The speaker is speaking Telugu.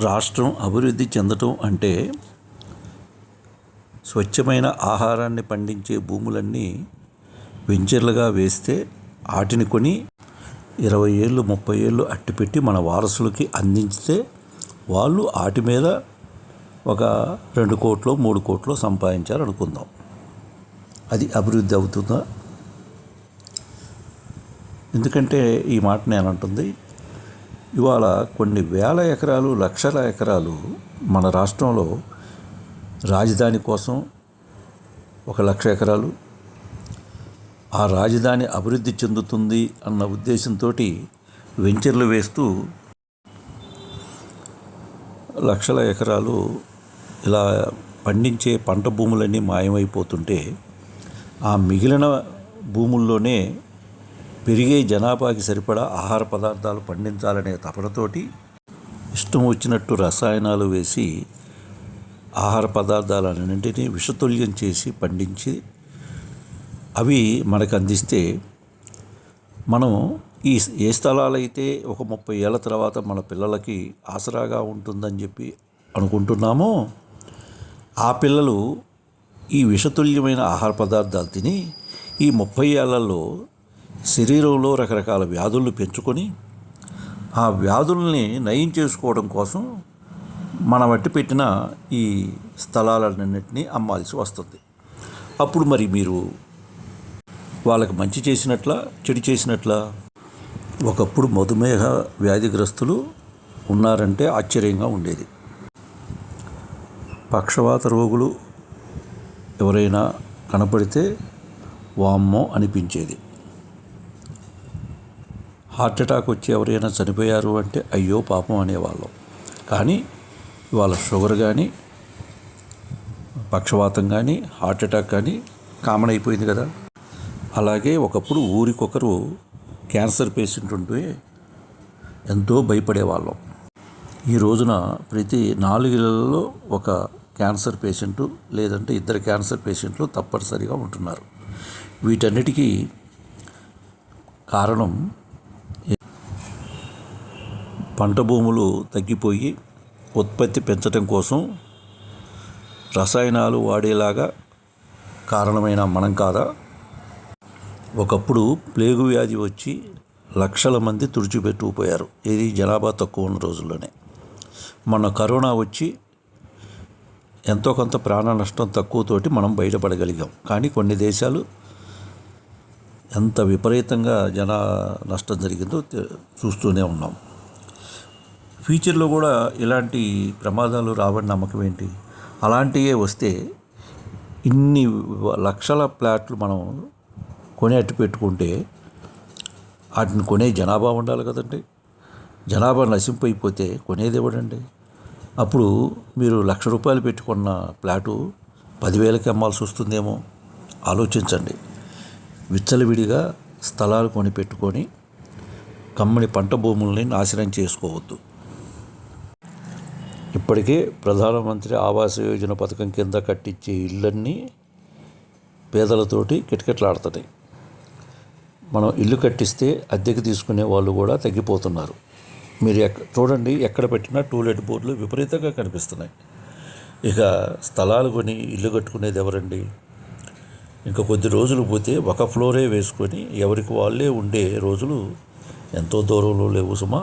రాష్ట్రం అభివృద్ధి చెందటం అంటే స్వచ్ఛమైన ఆహారాన్ని పండించే భూములన్నీ వెంచర్లుగా వేస్తే వాటిని కొని ఇరవై ఏళ్ళు ముప్పై ఏళ్ళు అట్టిపెట్టి మన వారసులకి అందించితే వాళ్ళు వాటి మీద ఒక రెండు కోట్లు మూడు కోట్లు సంపాదించారు అనుకుందాం అది అభివృద్ధి అవుతుందా? ఎందుకంటే ఈ మాట నేను అంటుంది ఇవాళ కొన్ని వేల ఎకరాలు లక్షల ఎకరాలు మన రాష్ట్రంలో రాజధాని కోసం ఒక లక్ష ఎకరాలు. ఆ రాజధాని అభివృద్ధి చెందుతుంది అన్న ఉద్దేశంతో వెంచర్లు వేస్తూ లక్షల ఎకరాలు ఇలా పండించే పంట భూములన్నీ మాయమైపోతుంటే ఆ మిగిలిన భూముల్లోనే పెరిగే జనాభాకి సరిపడా ఆహార పదార్థాలు పండించాలనే తపనతోటి ఇష్టం వచ్చినట్టు రసాయనాలు వేసి ఆహార పదార్థాలన్నింటినీ విషతుల్యం చేసి పండించి అవి మనకు అందిస్తే మనం ఈ ఏ స్థలాలైతే ఒక ముప్పై ఏళ్ళ తర్వాత మన పిల్లలకి ఆసరాగా ఉంటుందని చెప్పి అనుకుంటున్నామో ఆ పిల్లలు ఈ విషతుల్యమైన ఆహార పదార్థాలు తిని ఈ ముప్పై ఏళ్ళలో శరీరంలో రకరకాల వ్యాధులను పెంచుకొని ఆ వ్యాధుల్ని నయం చేసుకోవడం కోసం మన వట్టి పెట్టిన ఈ స్థలాలన్నింటినీ అమ్మాల్సి వస్తుంది. అప్పుడు మరి మీరు వాళ్ళకి మంచి చేసినట్ల చెడు చేసినట్ల ఒకప్పుడు మధుమేహ వ్యాధిగ్రస్తులు ఉన్నారంటే ఆశ్చర్యంగా ఉండేది. పక్షవాత రోగులు ఎవరైనా కనపడితే వామ్మో అనిపించేది. హార్ట్ అటాక్ వచ్చి ఎవరైనా చనిపోయారు అంటే అయ్యో పాపం అనేవాళ్ళం. కానీ ఇవాళ షుగర్ కానీ పక్షవాతం కానీ హార్ట్ అటాక్ కానీ కామన్ అయిపోయింది కదా. అలాగే ఒకప్పుడు ఊరికొకరు క్యాన్సర్ పేషెంట్ ఉంటే ఎంతో భయపడేవాళ్ళం. ఈ రోజున ప్రతి నాలుగేళ్ళలో ఒక క్యాన్సర్ పేషెంటు లేదంటే ఇద్దరు క్యాన్సర్ పేషెంట్లు తప్పనిసరిగా ఉంటున్నారు. వీటన్నిటికీ కారణం పంట భూములు తగ్గిపోయి ఉత్పత్తి పెంచడం కోసం రసాయనాలు వాడేలాగా కారణమైన మనం కాదా? ఒకప్పుడు ప్లేగు వ్యాధి వచ్చి లక్షల మంది తుడిచిపెట్టుకుపోయారు. ఇది జనాభా తక్కువ ఉన్న రోజుల్లోనే. మన కరోనా వచ్చి ఎంతో కొంత ప్రాణ నష్టం తక్కువతోటి మనం బయటపడగలిగాం. కానీ కొన్ని దేశాలు ఎంత విపరీతంగా జన నష్టం జరిగిందో చూస్తూనే ఉన్నాం. ఫ్యూచర్లో కూడా ఇలాంటి ప్రమాదాలు రావని నమ్మకం ఏంటి? అలాంటివే వస్తే ఇన్ని లక్షల ప్లాట్లు మనం కొని అట్టు పెట్టుకుంటే వాటిని కొనే జనాభా ఉండాలి కదండి. జనాభా నశింపైపోతే కొనేది ఇవ్వడండి అప్పుడు మీరు లక్ష రూపాయలు పెట్టుకున్న ప్లాటు పదివేలకి అమ్మాల్సి వస్తుందేమో ఆలోచించండి. విచ్చలవిడిగా స్థలాలు కొని పెట్టుకొని కమ్మని పంట భూముల్ని నాశనం చేసుకోవద్దు. ఇప్పటికే ప్రధానమంత్రి ఆవాస యోజన పథకం కింద కట్టించే ఇళ్ళన్నీ పేదలతోటి కిటకిటలాడుతున్నాయి మనం ఇల్లు కట్టిస్తే అద్దెకి తీసుకునే వాళ్ళు కూడా తగ్గిపోతున్నారు. మీరు ఎక్క చూడండి ఎక్కడ పెట్టినా టూలెట్ బోర్డులు విపరీతంగా కనిపిస్తున్నాయి. ఇక స్థలాలు కొని ఇల్లు కట్టుకునేది ఎవరండి? ఇంకా కొద్ది రోజులు పోతే ఒక ఫ్లోరే వేసుకొని ఎవరికి వాళ్ళే ఉండే రోజులు ఎంతో దూరంలో లేవు సుమా.